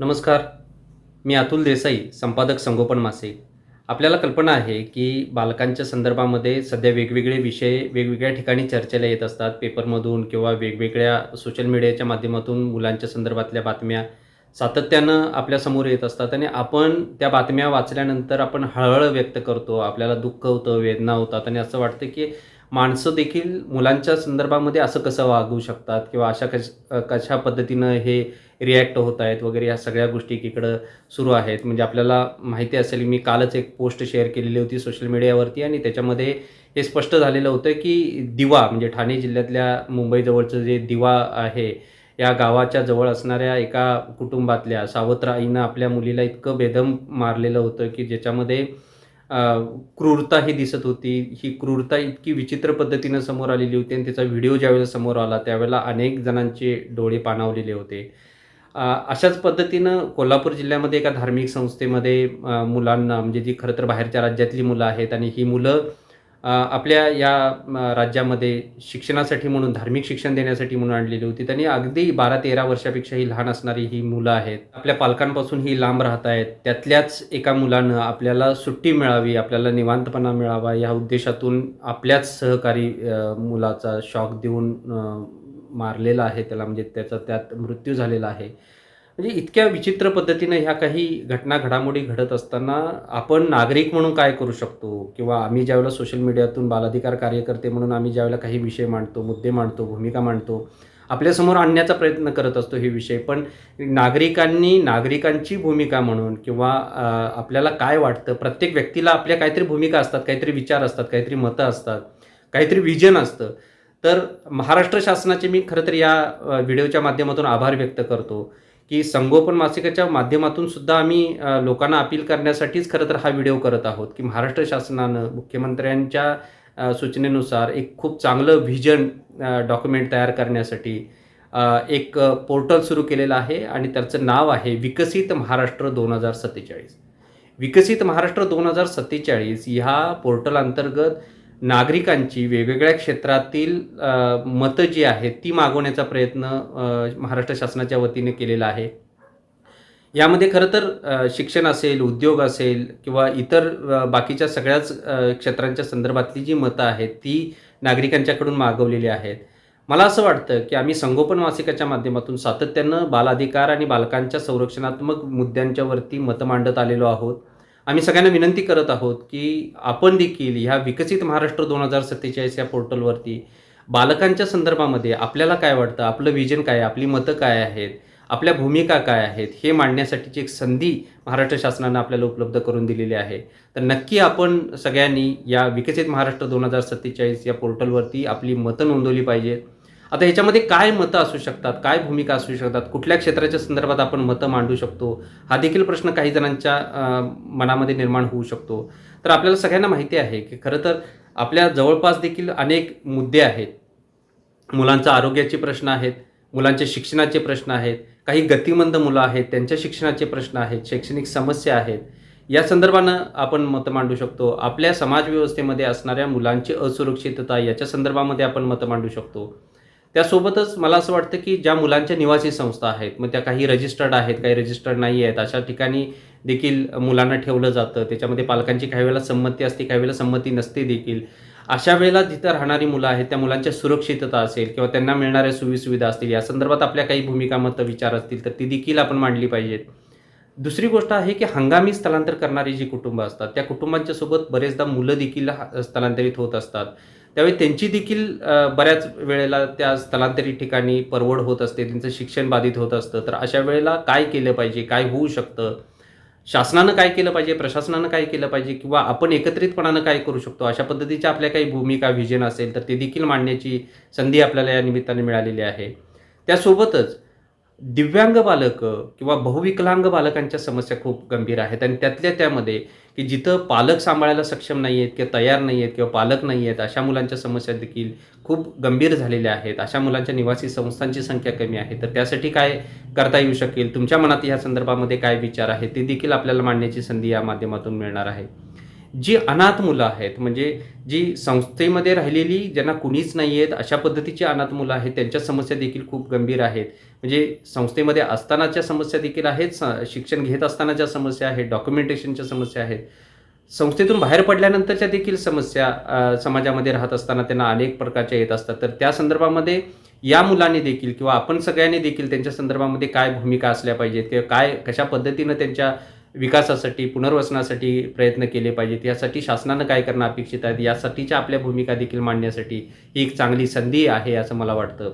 नमस्कार. मी अतुल देसाई संपादक संगोपन मासे. आपल्याला कल्पना आहे की बालकांच्या संदर्भामध्ये सध्या वेगवेगळे विषय वेगवेगळ्या ठिकाणी चर्चेला येत असतात. पेपरमधून किंवा वेगवेगळ्या सोशल मीडियाच्या माध्यमातून मुलांच्या संदर्भातल्या बातम्या सातत्यानं आपल्यासमोर येत असतात आणि आपण त्या बातम्या वाचल्यानंतर आपण हळहळ व्यक्त करतो. आपल्याला दुःख होतं वेदना होतात आणि असं वाटतं की माणसं देखील मुलांच्या संदर्भामध्ये असं कसं वागू शकतात किंवा अशा कश कशा पद्धतीनं हे रिॲक्ट होत आहेत वगैरे या सगळ्या गोष्टी एकीकडं सुरू आहेत. म्हणजे आपल्याला माहिती असेल मी कालच एक पोस्ट शेअर केलेली होती सोशल मीडियावरती आणि त्याच्यामध्ये हे स्पष्ट झालेलं होतं की दिवा म्हणजे ठाणे जिल्ह्यातल्या मुंबईजवळचं जे दिवा आहे या गावाच्या जवळ असणाऱ्या एका कुटुंबातल्या सावत्र आईनं आपल्या मुलीला इतकं बेदम मारलेलं होतं की ज्याच्यामध्ये क्रूरता ही दिसत होती. ही क्रूरता इतकी विचित्र पद्धतीनं समोर आलेली होती आणि त्याचा व्हिडिओ ज्यावेळेला समोर आला त्यावेळेला अनेक जणांचे डोळे पाणावलेले होते. अशाच पद्धतीनं कोल्हापूर जिल्ह्यामध्ये एका धार्मिक संस्थेमध्ये मुलांना म्हणजे जी खरं तर बाहेरच्या राज्यातली मुलं आहेत आणि ही मुलं आपल्या या राज्यामध्ये शिक्षणासाठी म्हणून धार्मिक शिक्षण देण्यासाठी म्हणून आणलेली होती. त्यांनी अगदी बारा तेरा वर्षापेक्षाही लहान असणारी ही मुलं आहेत. आपल्या पालकांपासून ही लांब राहत आहेत. त्यातल्याच एका मुलानं आपल्याला सुट्टी मिळावी आपल्याला निवांतपणा मिळावा या उद्देशातून आपल्याच सहकारी मुलाचा शॉक देऊन मारलेला आहे. त्याला म्हणजे त्याचा त्यात मृत्यू झालेला आहे. म्हणजे इतक्या विचित्र पद्धतीनं ह्या काही घटना घडामोडी घडत असताना आपण नागरिक म्हणून काय करू शकतो? किंवा आम्ही ज्यावेळेला सोशल मीडियातून बालाधिकार कार्यकर्ते म्हणून आम्ही ज्यावेळेला काही विषय मांडतो मुद्दे मांडतो भूमिका मांडतो आपल्यासमोर आणण्याचा प्रयत्न करत असतो हे विषय. पण नागरिकांनी नागरिकांची भूमिका म्हणून किंवा आपल्याला काय वाटतं? प्रत्येक व्यक्तीला आपल्या काहीतरी भूमिका असतात काहीतरी विचार असतात काहीतरी मतं असतात काहीतरी विजन असतं. तर महाराष्ट्र शासनाचे मी खरं तर या व्हिडिओच्या माध्यमातून आभार व्यक्त करतो. की संगोपन मासिकाच्या माध्यमातून सुद्धा आम्ही लोकांना अपील करण्यासाठीच खरं तर हा व्हिडिओ करत आहोत की महाराष्ट्र शासनानं मुख्यमंत्र्यांच्या सूचनेनुसार एक खूप चांगलं व्हिजन डॉक्युमेंट तयार करण्यासाठी एक पोर्टल सुरू केलेलं आहे आणि त्याचं नाव आहे विकसित महाराष्ट्र दोन हजार सत्तेचाळीस. विकसित महाराष्ट्र दोन हजार सत्तेचाळीस ह्या पोर्टल अंतर्गत नागरिकांची वेगवेगळ्या क्षेत्रातील मतं जी आहेत ती मागवण्याचा प्रयत्न महाराष्ट्र शासनाच्या वतीने केलेला आहे. यामध्ये खरं तर शिक्षण असेल उद्योग असेल किंवा इतर बाकीच्या सगळ्याच क्षेत्रांच्या संदर्भातली जी मतं आहेत ती नागरिकांच्याकडून मागवलेली आहेत. मला असं वाटतं की आम्ही संगोपन मासिकाच्या माध्यमातून सातत्यानं बालाधिकार आणि बालकांच्या संरक्षणात्मक मुद्द्यांच्यावरती मतं मांडत आलेलो आहोत. आम्ही सगळ्यांना विनंती करत आहोत की आपण देखील ह्या विकसित महाराष्ट्र दोन हजार सत्तेचाळीस या पोर्टलवरती बालकांच्या संदर्भामध्ये आपल्याला काय वाटतं आपलं विजन काय आपली मतं काय आहेत आपल्या भूमिका काय आहेत हे मांडण्यासाठीची एक संधी महाराष्ट्र शासनानं आपल्याला उपलब्ध करून दिलेली आहे. तर नक्की आपण सगळ्यांनी या विकसित महाराष्ट्र दोन हजार सत्तेचाळीस या पोर्टलवरती आपली मतं नोंदवली पाहिजेत. आता ह्याच्यामध्ये काय मतं असू शकतात? काय भूमिका असू शकतात? कुठल्या क्षेत्राच्या संदर्भात आपण मतं मांडू शकतो? हा देखील प्रश्न काही जणांच्या मनामध्ये निर्माण होऊ शकतो. तर आपल्याला सगळ्यांना माहिती आहे की खरं तर आपल्या जवळपास देखील अनेक मुद्दे आहेत. मुलांचा आरोग्याचे प्रश्न आहेत मुलांचे शिक्षणाचे प्रश्न आहेत काही गतिमंद मुलं आहेत त्यांच्या शिक्षणाचे प्रश्न आहेत शैक्षणिक समस्या आहेत. या संदर्भानं आपण मतं मांडू शकतो. आपल्या समाजव्यवस्थेमध्ये असणाऱ्या मुलांची असुरक्षितता याच्या संदर्भामध्ये आपण मतं मांडू शकतो. त्यासोबतच मला असं वाटतं की ज्या मुलांच्या निवासी संस्था आहेत मग त्या काही रजिस्टर्ड आहेत काही रजिस्टर्ड नाही आहेत अशा ठिकाणी देखील मुलांना ठेवलं जातं. त्याच्यामध्ये पालकांची काही वेळेला संमती असते काही वेळेला संमती नसते देखील. अशा वेळेला जिथं राहणारी मुलं आहेत त्या मुलांच्या सुरक्षितता असेल किंवा त्यांना मिळणाऱ्या सुविसुविधा असतील या संदर्भात आपल्या काही भूमिका मतं विचार असतील तर ती देखील आपण मांडली पाहिजेत. दुसरी गोष्ट आहे की हंगामी स्थलांतर करणारी जी कुटुंबं असतात त्या कुटुंबांच्या सोबत बरेचदा मुलं देखील स्थलांतरित होत असतात. त्यावेळी त्यांची देखील बऱ्याच वेळेला त्या स्थलांतरित ठिकाणी परवड होत असते त्यांचं शिक्षण बाधित होत असतं. तर अशा वेळेला काय केलं पाहिजे? काय होऊ शकतं? शासनानं काय केलं पाहिजे? प्रशासनानं काय केलं पाहिजे? किंवा आपण एकत्रितपणानं काय करू शकतो? अशा पद्धतीच्या आपल्या काही भूमिका व्हिजन असेल तर ते देखील मांडण्याची संधी आपल्याला या निमित्ताने मिळालेली आहे. त्यासोबतच दिव्यांग बालकं किंवा बहुविकलांग बालकांच्या समस्या खूप गंभीर आहेत. आणि त्यातल्या त्यामध्ये की जिथं पालक सांभाळायला सक्षम नाही आहेत किंवा तयार नाही आहेत किंवा पालक नाही आहेत अशा मुलांच्या समस्या देखील खूप गंभीर झालेल्या आहेत. अशा मुलांच्या निवासी संस्थांची संख्या कमी आहे. तर त्यासाठी काय करता येऊ शकेल? तुमच्या मनात या संदर्भामध्ये काय विचार आहेत? ते देखील आपल्याला मांडण्याची संधी या माध्यमातून मिळणार आहे. जी अनाथ मुलं आहेत म्हणजे जी संस्थेमध्ये राहिलेली ज्यांना कुणीच नाही आहेत अशा पद्धतीची अनाथ मुलं आहेत त्यांच्या समस्या देखील खूप गंभीर आहेत. म्हणजे संस्थेमध्ये असतानाच्या समस्या देखील आहेत स- शिक्षण घेत असतानाच्या समस्या आहेत डॉक्युमेंटेशनच्या समस्या आहेत. संस्थेतून बाहेर पडल्यानंतरच्या देखील समस्या समाजामध्ये राहत असताना त्यांना अनेक प्रकारच्या येत असतात. तर त्या संदर्भामध्ये या मुलांनी देखील किंवा आपण सगळ्यांनी देखील त्यांच्या संदर्भामध्ये काय भूमिका असल्या पाहिजेत किंवा काय कशा पद्धतीनं त्यांच्या विकासासाठी पुनर्वसनासाठी प्रयत्न केले पाहिजेत. यासाठी शासनानं काय करणं अपेक्षित आहे? यासाठीच्या आपल्या भूमिका देखील मांडण्यासाठी ही एक चांगली संधी आहे असं मला वाटतं.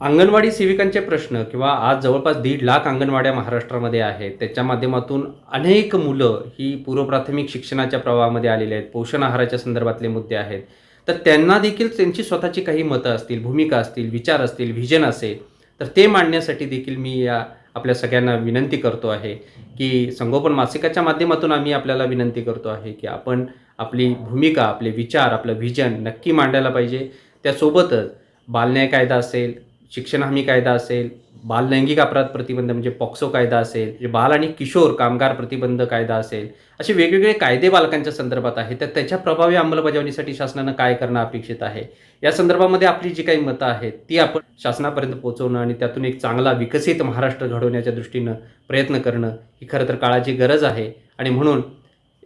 अंगणवाडी सेविकांचे प्रश्न किंवा आज जवळपास दीड लाख अंगणवाड्या महाराष्ट्रामध्ये आहेत. त्याच्या माध्यमातून अनेक मुलं ही पूर्वप्राथमिक शिक्षणाच्या प्रवाहामध्ये आलेली आहेत. पोषण आहाराच्या संदर्भातले मुद्दे आहेत. तर त्यांना देखील त्यांची स्वतःची काही मतं असतील भूमिका असतील विचार असतील व्हिजन असेल तर ते मांडण्यासाठी देखील मी या आपल्या सगळ्यांना विनंती करतो आहे की संगोपन मासिकाच्या माध्यमातून आम्ही आपल्याला विनंती करतो आहे की आपण आपली भूमिका आपले विचार आपलं व्हिजन नक्की मांडायला पाहिजे. त्यासोबतच बालन्याय कायदा असेल शिक्षण हमी कायदा असेल बाल लैंगिक अपराध प्रतिबंध म्हणजे पॉक्सो कायदा असेल म्हणजे बाल आणि किशोर कामगार प्रतिबंध कायदा असेल असे वेगवेगळे कायदे बालकांच्या संदर्भात आहेत. तर त्याच्या प्रभावी अंमलबजावणीसाठी शासनानं काय करणं अपेक्षित आहे? या संदर्भामध्ये आपली जी काही मतं आहेत ती आपण शासनापर्यंत पोहोचवणं आणि त्यातून एक चांगला विकसित महाराष्ट्र घडवण्याच्या दृष्टीनं प्रयत्न करणं ही खरं तर काळाची गरज आहे. आणि म्हणून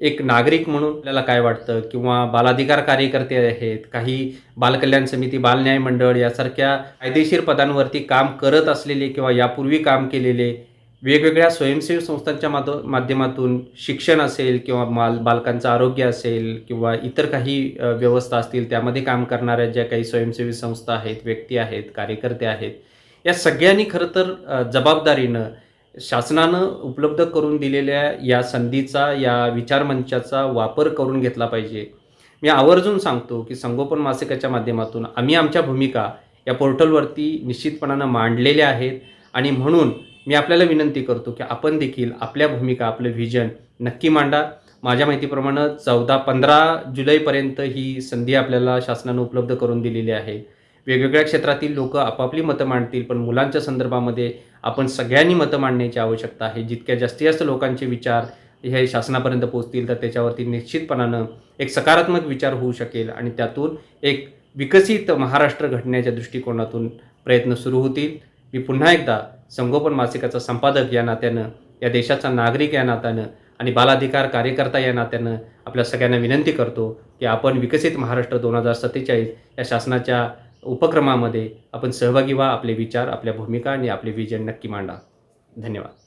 एक नागरिक म्हणून आपल्याला काय वाटतं? किंवा बालाधिकार कार्यकर्ते आहेत काही बालकल्याण समिती बालन्याय मंडळ यासारख्या कायदेशीर पदांवरती काम करत असलेले किंवा यापूर्वी काम केलेले वेगवेगळ्या स्वयंसेवी संस्थांच्या माध माध्यमातून शिक्षण असेल किंवा बाल बालकांचं आरोग्य असेल किंवा इतर काही व्यवस्था असतील त्यामध्ये काम करणाऱ्या ज्या काही स्वयंसेवी संस्था आहेत व्यक्ती आहेत कार्यकर्ते आहेत या सगळ्यांनी खरं तर जबाबदारीनं शासनानं उपलब्ध करून दिलेल्या या संधीचा या विचारमंचाचा वापर करून घेतला पाहिजे. मी आवर्जून सांगतो की संगोपन मासिकाच्या माध्यमातून आम्ही आमच्या भूमिका या पोर्टलवरती निश्चितपणानं मांडलेल्या आहेत आणि म्हणून मी आपल्याला विनंती करतो की आपण देखील आपल्या भूमिका आपलं व्हिजन नक्की मांडा. माझ्या माहितीप्रमाणे चौदा पंधरा जुलैपर्यंत ही संधी आपल्याला शासनानं उपलब्ध करून दिलेली आहे. वेगवेगळ्या क्षेत्रातील लोक आपापली मतं मांडतील पण मुलांच्या संदर्भामध्ये आपण सगळ्यांनी मतं मांडण्याची आवश्यकता आहे. जितक्या जास्तीत जास्त लोकांचे विचार हे शासनापर्यंत पोहोचतील तर त्याच्यावरती निश्चितपणानं एक सकारात्मक विचार होऊ शकेल आणि त्यातून एक विकसित महाराष्ट्र घडण्याच्या दृष्टिकोनातून प्रयत्न सुरू होतील. मी पुन्हा एकदा संगोपन मासिकाचा संपादक या नात्यानं या देशाचा नागरिक या नात्यानं आणि बालाधिकार कार्यकर्ता या नात्यानं आपल्या सगळ्यांना विनंती करतो की आपण विकसित महाराष्ट्र दोन हजार सत्तेचाळीस या शासनाच्या उपक्रमामध्ये आपण सहभागी व्हा आपले विचार आपल्या भूमिका आणि आपले विजन नक्की मांडा. धन्यवाद.